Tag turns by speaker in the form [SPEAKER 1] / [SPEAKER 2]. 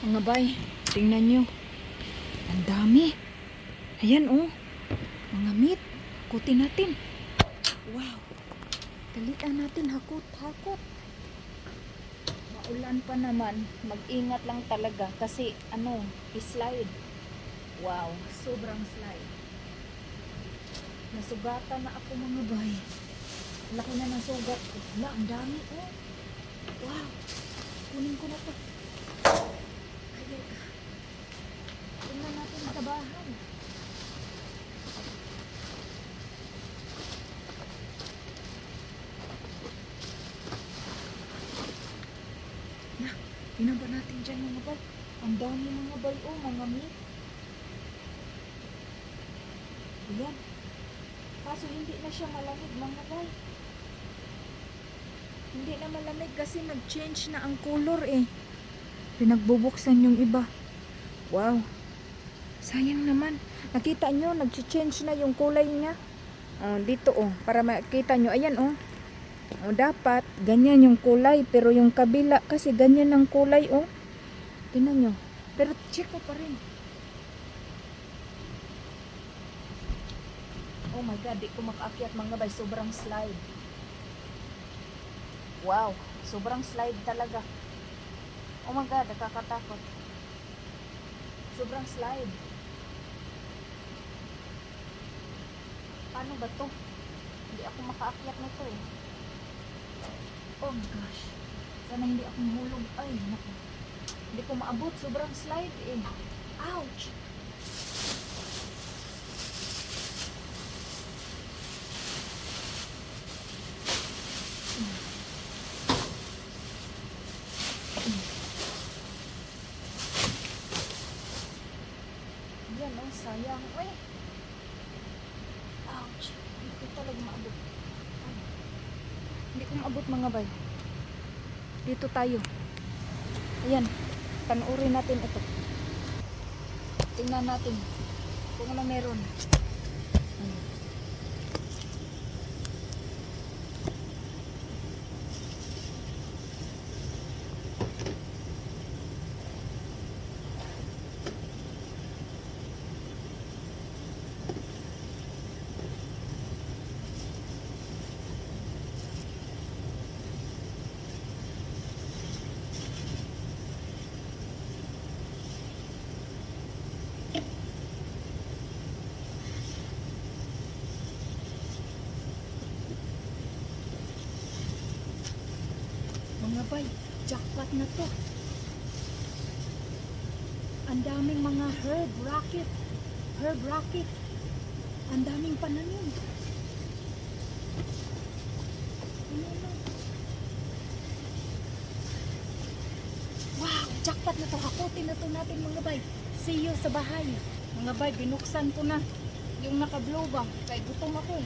[SPEAKER 1] Mga bay, tingnan nyo. Ang dami. Ayan oh. Mga meat. Hakutin natin. Wow. Kalitan natin hakot, hakot. Maulan pa naman. Mag-ingat lang talaga kasi ano, slide. Wow, sobrang slide. Nasugatan na ako mga bay. Laki na ng sugat. Wala, ang dami oh. Wow. Kunin ko na to. Tingnan natin ang tabahan. Na, tingnan natin dyan mga bay? Ang dami mga bay, oh, mga meat. Ayan. Kaso hindi na siya malamig mga bay. Hindi na malamig kasi nag-change na ang color eh. Pinagbubuksan yung iba. Wow. Sayang naman. Nakita nyo, nag-change na yung kulay niya. Oh, dito oh, para makita nyo. Ayan oh. Oh, dapat ganyan yung kulay, pero yung kabila kasi ganyan ang kulay oh. Tingnan nyo. Pero check ko pa rin. Oh my god, di ko makaakyat mga bay, sobrang slide. Wow, sobrang slide talaga. Oh my god, nakakatakot. Sobrang slide. Paano ba to? Hindi ako makaakyat nito eh. Oh my gosh. Sana hindi ako mahulog. Ay, naku. Hindi ko maabot. Sobrang slide eh. Ouch! Yan oh, sayang. Ay! Ouch! Hindi ko talaga maabot. Ay. Hindi ko maabot mga bay. Dito tayo. Ayan. Panuorin natin ito. Tingnan natin kung ano meron. Mga bay, jackpot na to. Ang daming mga herb rocket. Herb rocket. Ang daming pananim. Wow, jackpot na to. Hakutin na to natin mga bay. See you sa bahay. Mga bay, binuksan ko na yung naka-blow bang. Kaya gutom ako.